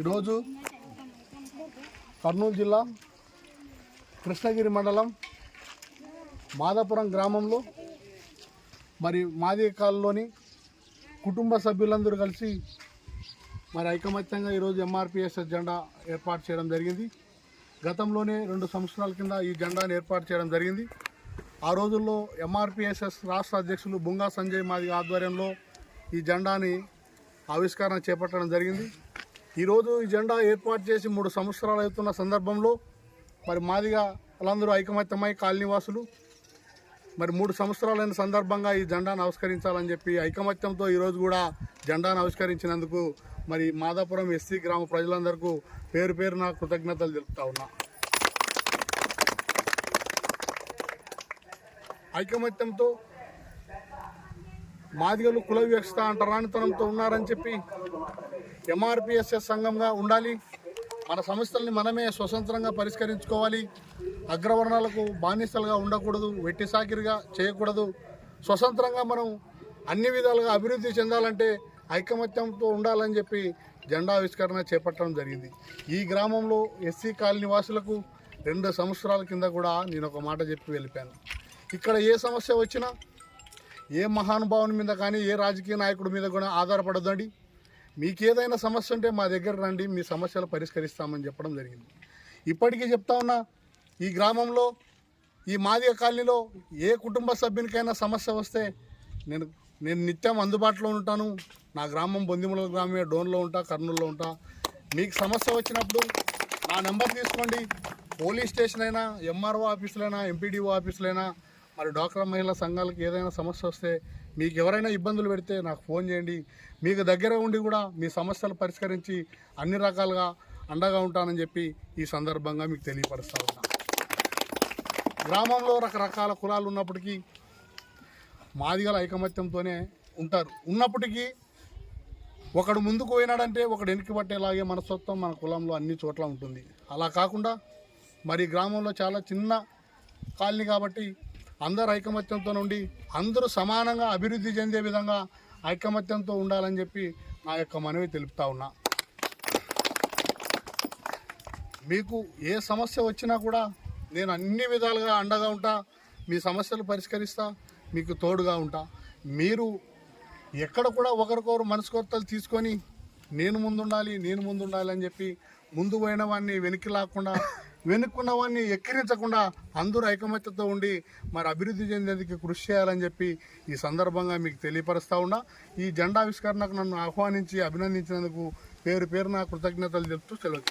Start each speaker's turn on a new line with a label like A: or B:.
A: ఈరోజు కర్నూలు జిల్లా కృష్ణగిరి మండలం మాదాపురం గ్రామంలో మరి మాదికాల్లోని కుటుంబ సభ్యులందరూ కలిసి మరి ఐకమత్యంగా ఈరోజు ఎంఆర్పిఎస్ఎస్ జెండా ఏర్పాటు చేయడం జరిగింది. గతంలోనే రెండు సంవత్సరాల కింద ఈ జెండాను ఏర్పాటు చేయడం జరిగింది. ఆ రోజుల్లో ఎంఆర్పిఎస్ఎస్ రాష్ట్ర అధ్యక్షులు బుంగా సంజయ్ మాది ఆధ్వర్యంలో ఈ జెండాని ఆవిష్కరణ చేపట్టడం జరిగింది. ఈరోజు ఈ జెండా ఏర్పాటు చేసి మూడు సంవత్సరాలు అవుతున్న సందర్భంలో మరి మాదిగా వాళ్ళందరూ ఐకమత్యమై కాలనీవాసులు. మరి మూడు సంవత్సరాలైన సందర్భంగా ఈ జెండాను ఆవిష్కరించాలని చెప్పి ఐకమత్యంతో ఈరోజు కూడా జెండాను ఆవిష్కరించినందుకు మరి మాదాపురం ఎస్సీ గ్రామ ప్రజలందరికీ పేరు పేరున కృతజ్ఞతలు తెలుపుతా ఉన్నా. ఐకమత్యంతో మాదిగలు కుల వివక్షత అంటరానితనంతో ఉన్నారని చెప్పి ఎంఆర్పిఎస్ఎస్ సంఘంగా ఉండాలి. మన సమస్యల్ని మనమే స్వతంత్రంగా పరిష్కరించుకోవాలి. అగ్రవర్ణాలకు బానిసలుగా ఉండకూడదు వెట్టి సాకిరిగా చేయకూడదు. స్వతంత్రంగా మనం అన్ని విధాలుగా అభివృద్ధి చెందాలంటే ఐకమత్యంతో ఉండాలని చెప్పి జెండా ఆవిష్కరణ చేపట్టడం జరిగింది. ఈ గ్రామంలో ఎస్సీ కాలనీ వాసులకు రెండు సంవత్సరాల కింద కూడా నేను ఒక మాట చెప్పి వెళ్ళిపోయాను. ఇక్కడ ఏ సమస్య వచ్చినా ఏ మహానుభావుని మీద కానీ ఏ రాజకీయ నాయకుడి మీద కూడా ఆధారపడదండి మీకు ఏదైనా సమస్య ఉంటే మా దగ్గర రండి మీ సమస్యలు పరిష్కరిస్తామని చెప్పడం జరిగింది. ఇప్పటికీ చెప్తా ఉన్నా ఈ గ్రామంలో ఈ మాదిగ కాలనీలో ఏ కుటుంబ సభ్యునికైనా సమస్య వస్తే నేను నేను నిత్యం అందుబాటులో ఉంటాను. నా గ్రామం బొందిముల గ్రామే డోన్లో ఉంటా కర్నూలులో ఉంటా. మీకు సమస్య వచ్చినప్పుడు నా నెంబర్ తీసుకోండి. పోలీస్ స్టేషన్ అయినా ఎంఆర్ఓ ఆఫీసులైనా ఎంపీడీఓ ఆఫీసులైనా మరి డ్వాక్రా మహిళా సంఘాలకు ఏదైనా సమస్య వస్తే మీకు ఎవరైనా ఇబ్బందులు పెడితే నాకు ఫోన్ చేయండి. మీకు దగ్గర ఉండి కూడా మీ సమస్యలు పరిష్కరించి అన్ని రకాలుగా అండగా ఉంటానని చెప్పి ఈ సందర్భంగా మీకు తెలియపరుస్తా ఉన్నా గ్రామంలో రకరకాల కులాలు ఉన్నప్పటికీ మాదిగల ఐకమత్యంతోనే ఉంటారు. ఉన్నప్పటికీ ఒకడు ముందుకు పోయినాడంటే ఒకడు వెనక్కి పట్టేలాగే మనస్తత్వం మన కులంలో అన్ని చోట్ల ఉంటుంది. అలా కాకుండా మరి గ్రామంలో చాలా చిన్న కాలనీ కాబట్టి అందరు ఐకమత్యంతో ఉండి అందరూ సమానంగా అభివృద్ధి చెందే విధంగా ఐకమత్యంతో ఉండాలని చెప్పి నా యొక్క మనవి తెలుపుతా ఉన్నా. మీకు ఏ సమస్య వచ్చినా కూడా నేను అన్ని విధాలుగా అండగా ఉంటా మీ సమస్యలు పరిష్కరిస్తా మీకు తోడుగా ఉంటా. మీరు ఎక్కడ కూడా ఒకరికొకరు మనస్కొత్తలు తీసుకొని నేను ముందుండాలి నేను ముందుండాలి అని చెప్పి ముందు పోయిన వాడిని వెనక్కి లాక్కుండా వెనుక్కున్న వాడిని ఎక్కిరించకుండా అందరూ ఐకమత్యతో ఉండి మరి అభివృద్ధి చెందేందుకు కృషి చేయాలని చెప్పి ఈ సందర్భంగా మీకు తెలియపరుస్తూ ఉన్నా. ఈ జెండా ఆవిష్కరణకు నన్ను ఆహ్వానించి అభినందించినందుకు పేరు పేరున కృతజ్ఞతలు చెప్తూ సెలవు